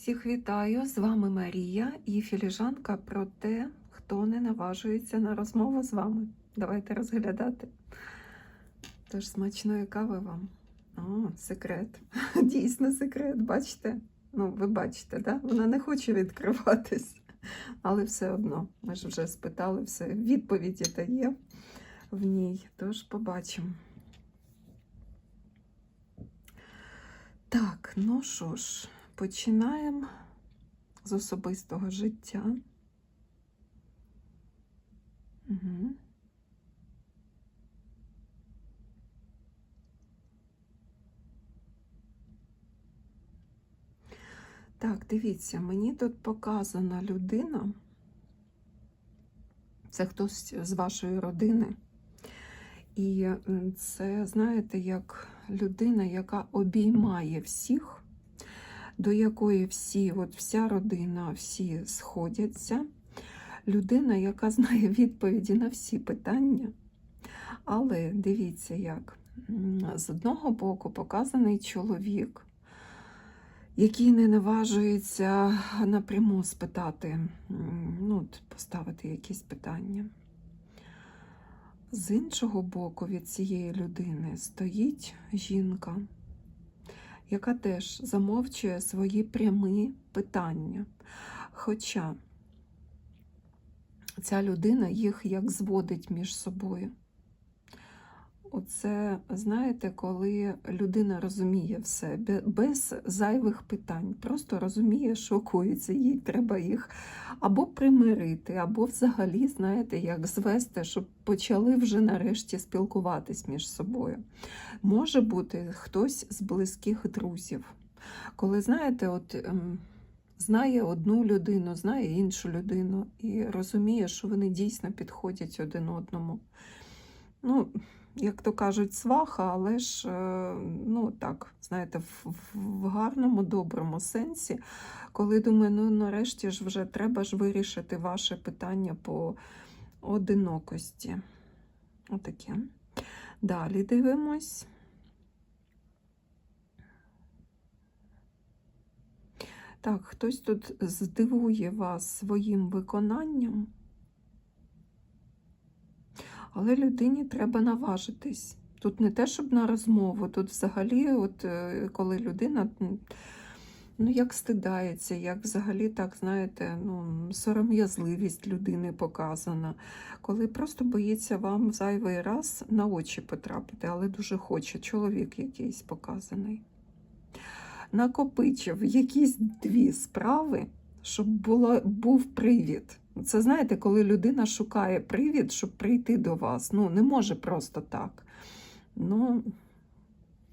Всіх вітаю! З вами Марія і філіжанка про те, хто не наважується на розмову з вами. Давайте розглядати. Тож смачної кави вам. О, секрет. Дійсно секрет, бачите? Ну, ви бачите, да? Вона не хоче відкриватись, але все одно. Ми ж вже спитали все. Відповіді та є в ній. Тож побачимо. Так, ну що ж, починаємо з особистого життя. Угу. Так, дивіться, мені тут показана людина. Це хтось з вашої родини. І це, знаєте, як людина, яка обіймає всіх, до якої всі, от вся родина, всі сходяться. Людина, яка знає відповіді на всі питання. Але дивіться, як з одного боку показаний чоловік, який не наважується напряму спитати, ну, поставити якісь питання. З іншого боку від цієї людини стоїть жінка, яка теж замовчує свої прямі питання. Хоча ця людина їх як зводить між собою. Оце, знаєте, коли людина розуміє все без зайвих питань, просто розуміє, що коїться, їй треба їх або примирити, або взагалі, знаєте, як звести, щоб почали вже нарешті спілкуватись між собою. Може бути хтось з близьких друзів. Коли, знаєте, от. ем, Знає одну людину, знає іншу людину і розуміє, що вони дійсно підходять один одному. Ну, як то кажуть, сваха, але ж, е, ну так, знаєте, в, в гарному, доброму сенсі, коли думаю, ну нарешті ж вже треба ж вирішити ваше питання по одинокості. Отаке. Далі дивимось. Так, хтось тут здивує вас своїм виконанням. Але людині треба наважитись. Тут не те, щоб на розмову, тут взагалі, от е, коли людина ну, як стидається, як взагалі так, знаєте, ну, сором'язливість людини показана, коли просто боїться вам зайвий раз на очі потрапити, але дуже хоче чоловік якийсь показаний. Накопичив якісь дві справи, щоб було, був привід. Це знаєте, коли людина шукає привід, щоб прийти до вас. Ну, не може просто так. Ну,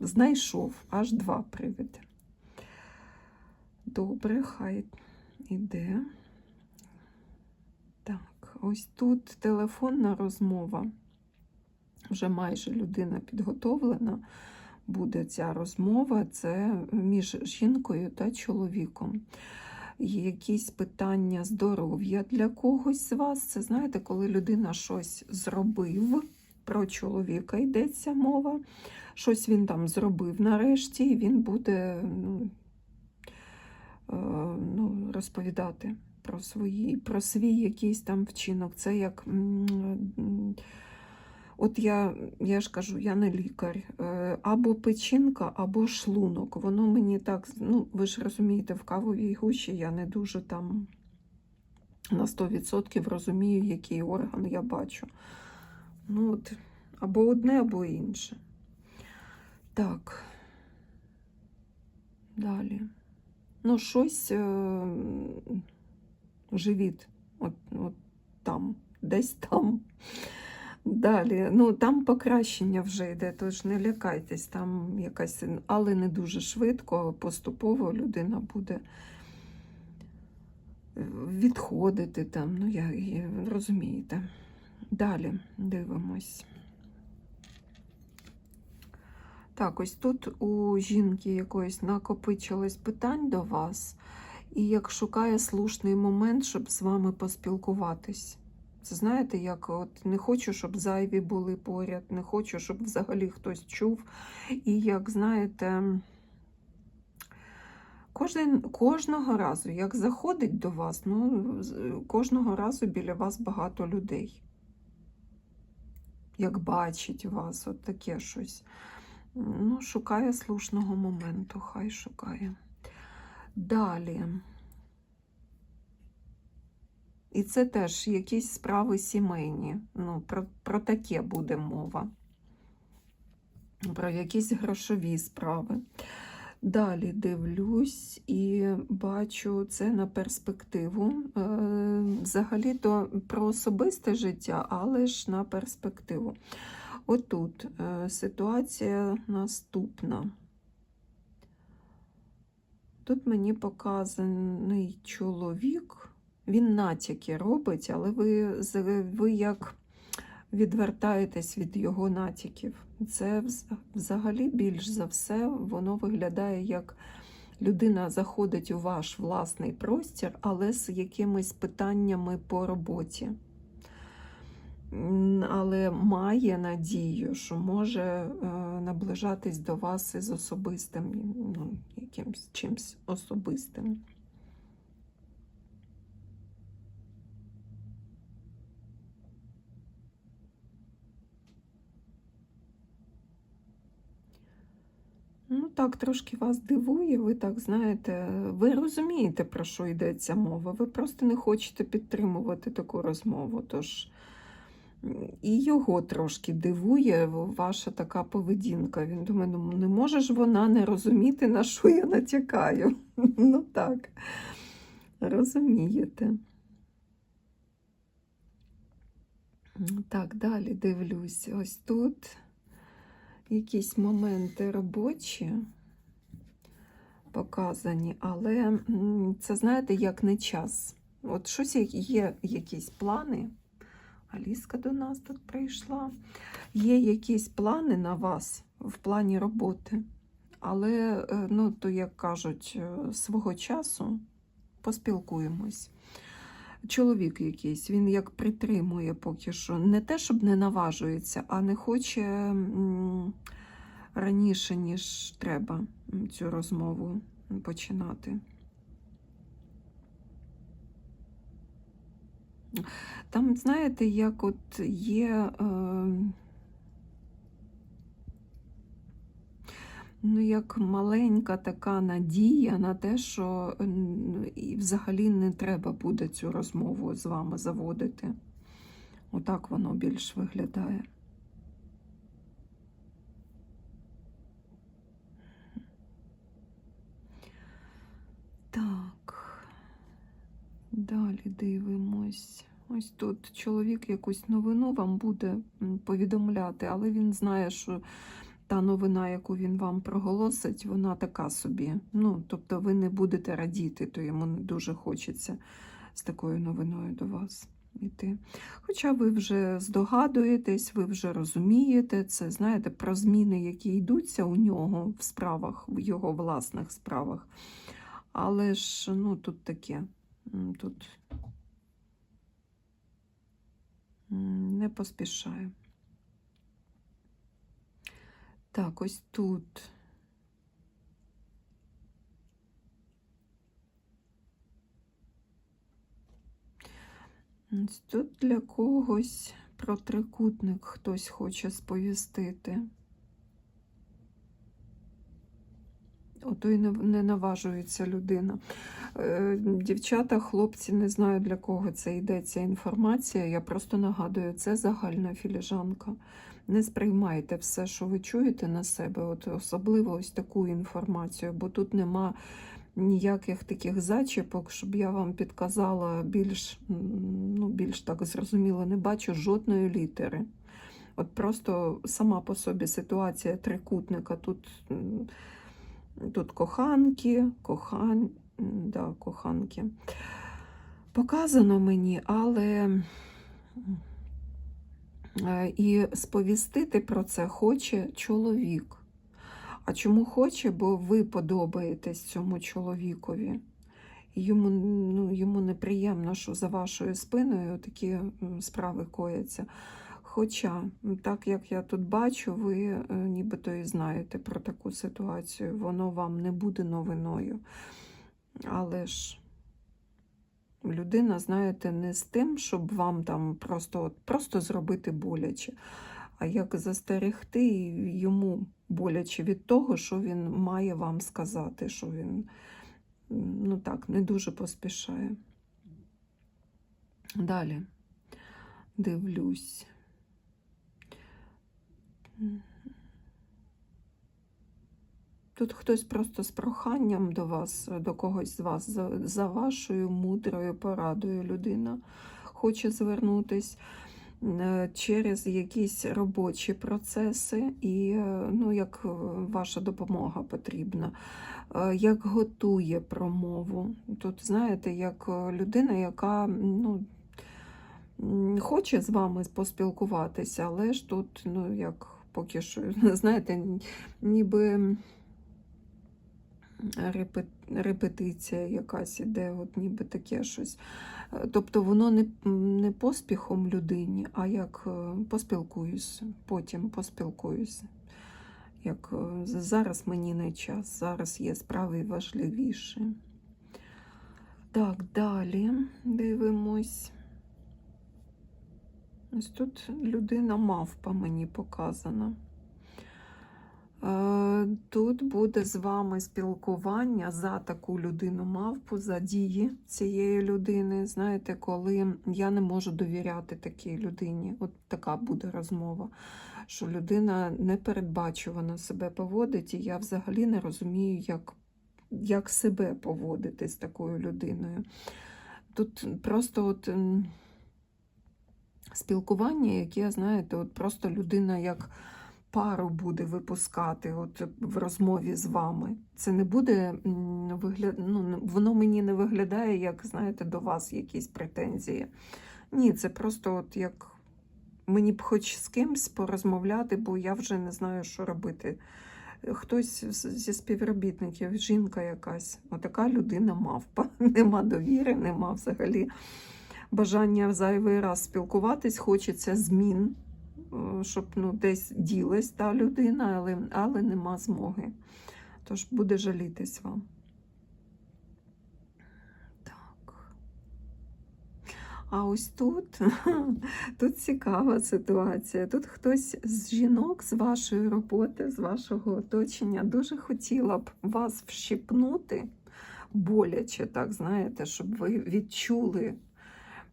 знайшов аж два привіди. Добре, хай іде. Так, ось тут телефонна розмова. Вже майже людина підготовлена. Буде ця розмова, це між жінкою та чоловіком якісь питання здоров'я для когось з вас. Це знаєте, коли людина щось зробив, про чоловіка йдеться мова, щось він там зробив нарешті, і він буде ну, е, ну, розповідати про, свої, про свій якийсь там вчинок. Це як. От я, я ж кажу, я не лікар. Е, Або печінка, або шлунок. Воно мені так, ну, ви ж розумієте, в кавовій гущі я не дуже там на 100% розумію, який орган я бачу. Ну, от, або одне, або інше. Так. Далі. Ну, щось е, живіт. От, от там, десь там. Далі, ну там покращення вже йде, тож не лякайтесь, там якась, але не дуже швидко, поступово людина буде е, відходити там, ну я, я розумієте. Далі дивимось. Так, ось тут у жінки якоїсь накопичилось питань до вас, і як шукає слушний момент, щоб з вами поспілкуватись. Це знаєте, як от не хочу, щоб зайві були поряд, не хочу, щоб взагалі хтось чув. І як знаєте, Кожен, кожного разу, як заходить до вас, ну, кожного разу біля вас багато людей. Як бачить вас, от таке щось. Ну, шукає слушного моменту, хай шукає. Далі. І це теж якісь справи сімейні. Ну, про, про таке буде мова. Про якісь грошові справи. Далі дивлюсь і бачу це на перспективу. Е, Взагалі-то про особисте життя, але ж на перспективу. Отут е, ситуація наступна. Тут мені показаний чоловік. Він натяки робить, але ви, ви як відвертаєтесь від його натяків. Це взагалі більш за все воно виглядає як людина заходить у ваш власний простір, але з якимись питаннями по роботі. Але має надію, що може е, наближатись до вас із особистим, ну, якимсь чимсь особистим. Ну, так, трошки вас дивує, ви так знаєте, ви розумієте, про що йдеться мова. Ви просто не хочете підтримувати таку розмову. Тож і його трошки дивує ваша така поведінка. Він думає, ну не може ж вона не розуміти, на що я натякаю. Ну так, розумієте. Так, далі дивлюсь. Ось тут якісь моменти робочі показані, але це, знаєте, як не час. От щось є якісь плани. Аліска до нас тут прийшла. Є якісь плани на вас в плані роботи, але, е, ну, то, як кажуть, е, свого часу поспілкуємось. Чоловік якийсь, він як притримує поки що. Не те, щоб не наважується, а не хоче раніше, ніж треба цю розмову починати. Там, знаєте, як от є. Е, Ну, як маленька така надія на те, що і взагалі не треба буде цю розмову з вами заводити. Отак воно більш виглядає. Так, далі дивимось. Ось тут чоловік якусь новину вам буде повідомляти, але він знає, що та новина, яку він вам проголосить, вона така собі. Ну, тобто ви не будете радіти, то йому не дуже хочеться з такою новиною до вас йти. Хоча ви вже здогадуєтесь, ви вже розумієте це, знаєте, про зміни, які йдуться у нього в справах, в його власних справах. Але ж ну, тут таке, тут не поспішає. Так, ось тут. Ось Тут для когось про трикутник хтось хоче сповістити. Ото й не, наважується людина. Е, Дівчата, хлопці, не знаю для кого це йдеться інформація. Я просто нагадую, це загальна філіжанка. Не сприймайте все, що ви чуєте на себе, от особливо ось таку інформацію, бо тут нема ніяких таких зачіпок, щоб я вам підказала більш, ну, більш так зрозуміло, не бачу жодної літери. От просто сама по собі ситуація трикутника. Тут, тут коханки, кохан, да, коханки. Показано мені, але е, і сповістити про це хоче чоловік. А чому хоче? Бо ви подобаєтесь цьому чоловікові. Йому, ну, йому неприємно, що за вашою спиною такі справи кояться. Хоча, так як я тут бачу, ви е, нібито і знаєте про таку ситуацію, воно вам не буде новиною. Але ж людина, знаєте, не з тим, щоб вам там просто, просто зробити боляче, а як застерегти йому боляче від того, що він має вам сказати, що він ну так, не дуже поспішає. Далі дивлюсь. Тут хтось просто з проханням до вас, до когось з вас, за, вашою мудрою порадою людина хоче звернутись е, через якісь робочі процеси, і е, ну, як е, ваша допомога потрібна, як готує промову. Тут, знаєте, як людина, яка ну, хоче з вами поспілкуватися, але ж тут, ну, як поки що, знаєте, ніби репетиція якась іде, от ніби таке щось. Е, Тобто воно не, не поспіхом людині, а як е, поспілкуюсь, потім поспілкуюсь. Як е, зараз мені не час, зараз є справи важливіші. Так, далі дивимось. Ось тут людина мавпа мені показана. Е, Тут буде з вами спілкування за таку людину мавпу, за дії цієї людини. Знаєте, коли я не можу довіряти такій людині, от така буде розмова, що людина непередбачувано себе поводить, і я взагалі не розумію, як, як себе поводити з такою людиною. Тут просто от спілкування, яке, знаєте, от просто людина як пару буде випускати от в розмові з вами. Це не буде вигляд... ну, воно мені не виглядає, як, знаєте, до вас якісь претензії. Ні, це просто от як мені б хоч з кимсь порозмовляти, бо я вже не знаю, що робити. Хтось зі співробітників, жінка якась, отака людина мавпа. Нема довіри, нема взагалі бажання в зайвий раз спілкуватись, хочеться змін, е, щоб ну, десь ділась та людина, але, але нема змоги. Тож буде жалітись вам. А ось тут, тут цікава ситуація. Тут хтось з жінок з вашої роботи, з вашого оточення дуже хотіла б вас вщипнути боляче, так знаєте, щоб ви відчули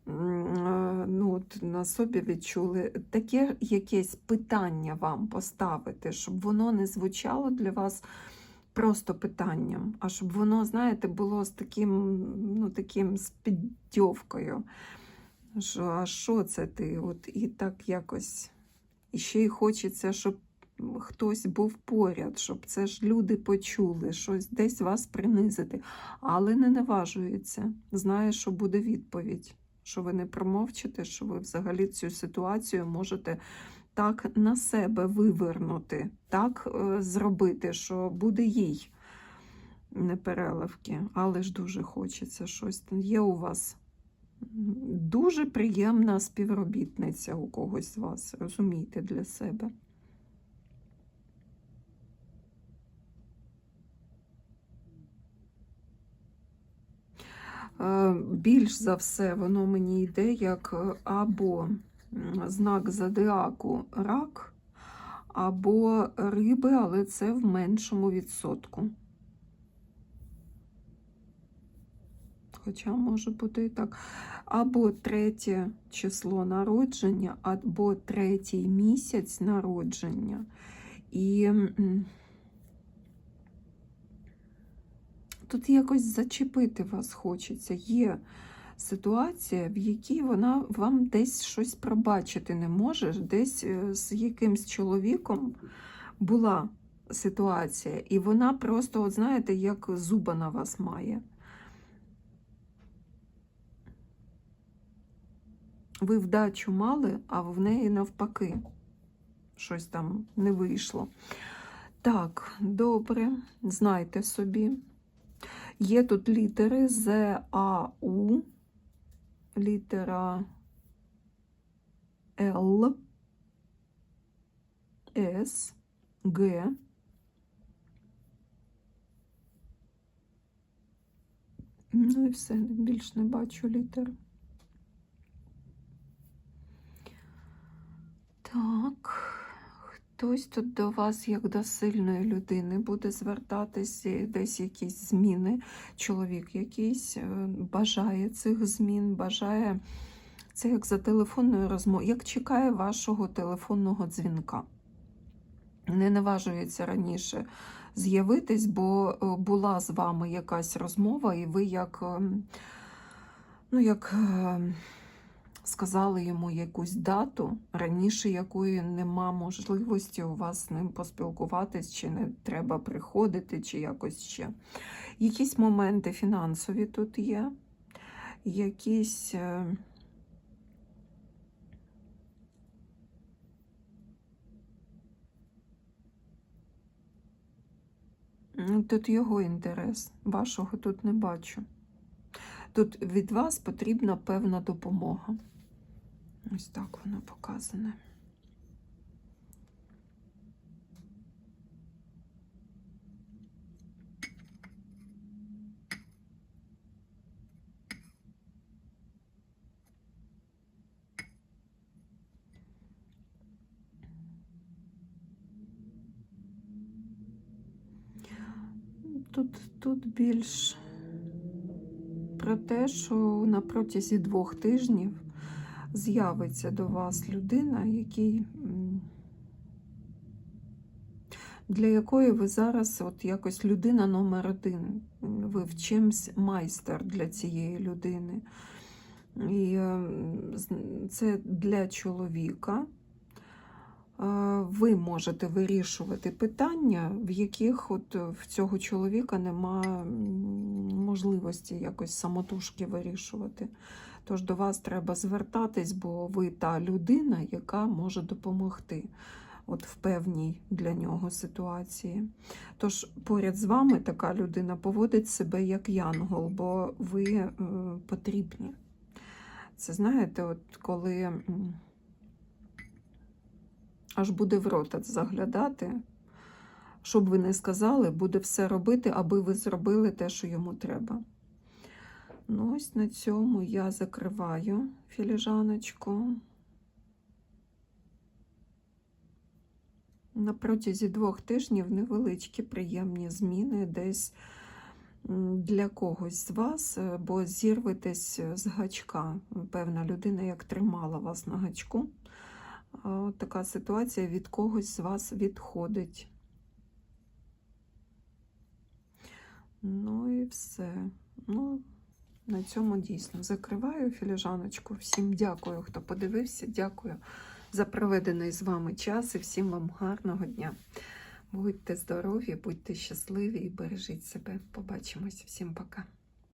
ну, от на собі відчули таке якесь питання вам поставити, щоб воно не звучало для вас просто питанням, а щоб воно, знаєте, було з таким, ну, таким з піддьовкою. Що, а що це ти? От і так якось. І ще й хочеться, щоб хтось був поряд, щоб це ж люди почули, щось десь вас принизити, але не наважується. Знає, що буде відповідь, що ви не промовчите, що ви взагалі цю ситуацію можете так на себе вивернути, так е, зробити, що буде їй непереливки. Але ж дуже хочеться щось. Є у вас дуже приємна співробітниця у когось з вас, розумійте для себе. Більш за все, воно мені йде як е, або знак зодіаку рак, або риби, але це в меншому відсотку. Хоча може бути і так. Або третє число народження, або третій місяць народження. І тут якось зачепити вас хочеться. Є ситуація, в якій вона вам десь щось пробачити не може, десь е, з якимсь чоловіком була ситуація, і вона просто, от знаєте, як зуба на вас має. Ви вдачу мали, а в неї навпаки. Щось там не вийшло. Так, добре, знайте собі. Є тут літери З, А, У, літера Л, С, Г. Ну і все, більш не бачу літер. Так, хтось тут до вас, як до сильної людини, буде звертатись, десь якісь зміни. Чоловік якийсь е, бажає цих змін, бажає це як за телефонною розмовою, як чекає вашого телефонного дзвінка. Не наважується раніше з'явитись, бо е, була з вами якась розмова, і ви як, ем, ну, як е, сказали йому якусь дату, раніше якої нема можливості у вас з ним поспілкуватись, чи не треба приходити, чи якось ще. Якісь моменти фінансові тут є, якісь. е, Ну, Тут його інтерес, вашого тут не бачу. Тут від вас потрібна певна допомога. Ось так воно показане. Тут, тут більш про те, що на протязі двох тижнів з'явиться до вас людина, який, для якої ви зараз от якось людина номер один. Ви в чимсь майстер для цієї людини. І е, це для чоловіка. Е, Ви можете вирішувати питання, в яких от е, в цього чоловіка нема можливості якось самотужки вирішувати. Тож до вас треба звертатись, бо ви та людина, яка може допомогти от в певній для нього ситуації. Тож поряд з вами така людина поводить себе як янгол, бо ви е, потрібні. Це знаєте, от коли. аж буде в рота заглядати. Що б ви не сказали, буде все робити, аби ви зробили те, що йому треба. Ну, ось на цьому я закриваю філіжаночку. На протязі двох тижнів невеличкі приємні зміни десь для когось з вас, е, бо зірветесь з гачка. Певна людина, як тримала вас на гачку. Така ситуація від когось з вас відходить. Ну і все. Ну, на цьому дійсно закриваю філіжаночку. Всім дякую, хто подивився. Дякую за проведений з вами час і всім вам гарного дня. Будьте здорові, будьте щасливі і бережіть себе. Побачимось. Всім пока.